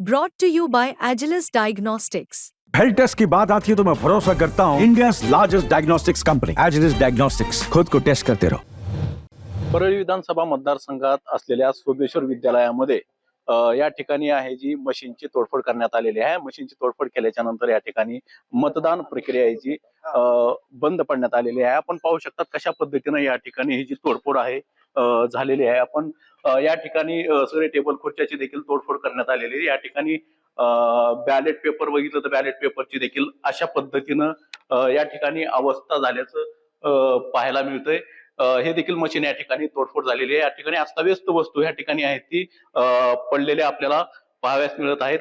Brought to you by Agilus Diagnostics. Health test की बात आती है तो मैं भरोसा करता हूँ India largest diagnostics company Agilus diagnostics खुद को टेस्ट करते रहो परळी विधानसभा मतदारसंघात असलेल्या सोमेश्वर विद्यालयामध्ये या ठिकाणी आहे जी मशीनची तोडफोड करण्यात आलेली आहे. मशीनची तोडफोड केल्याच्यानंतर या ठिकाणी मतदान प्रक्रिया आहे जी अ, बंद पडण्यात आलेली आहे. आपण पाहू शकतात कशा पद्धतीनं या ठिकाणी ही जी तोडफोड आहे झालेली आहे. आपण या ठिकाणी सगळे टेबल खुर्च्याची देखील तोडफोड करण्यात आलेली आहे. या ठिकाणी बॅलेट पेपर बघितलं तर बॅलेट पेपरची देखील अशा पद्धतीनं या ठिकाणी अवस्था झाल्याचं पाहायला मिळतंय. हे देखील मशीन या ठिकाणी तोडफोड झालेली आहे. या ठिकाणी अस्ताव्यस्त वस्तू या ठिकाणी आहेत ती पडलेल्या आपल्याला पाहाव्यास मिळत आहेत.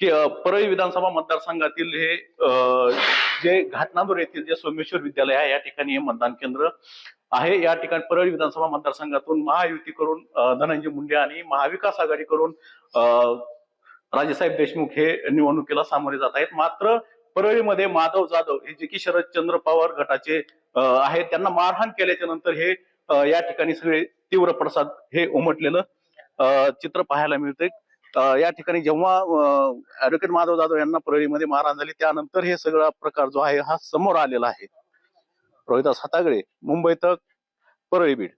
की परळी विधानसभा मतदारसंघातील हे जे घाटनांदूर येथील जे सोमेश्वर विद्यालय आहे या ठिकाणी हे मतदान केंद्र आहे. या ठिकाणी परळी विधानसभा मतदारसंघातून महायुती करून धनंजय मुंडे आणि महाविकास आघाडी करून राजेसाहेब देशमुख हे निवडणुकीला सामोरे जात आहेत. मात्र परळीमध्ये माधव जाधव हे जे की शरदचंद्र पवार गटाचे आहेत त्यांना मारहाण केल्याच्यानंतर हे या ठिकाणी सगळे तीव्र प्रसाद हे उमटलेलं चित्र पाहायला मिळते या ठिकाणी जेव्हा ऍडव्होकेट माधव जाधव यांना परळीमध्ये मारहाण झाली त्यानंतर हे सगळा प्रकार जो आहे हा समोर आलेला आहे. रोहिदास हातागळे मुंबई तक परळी बीड.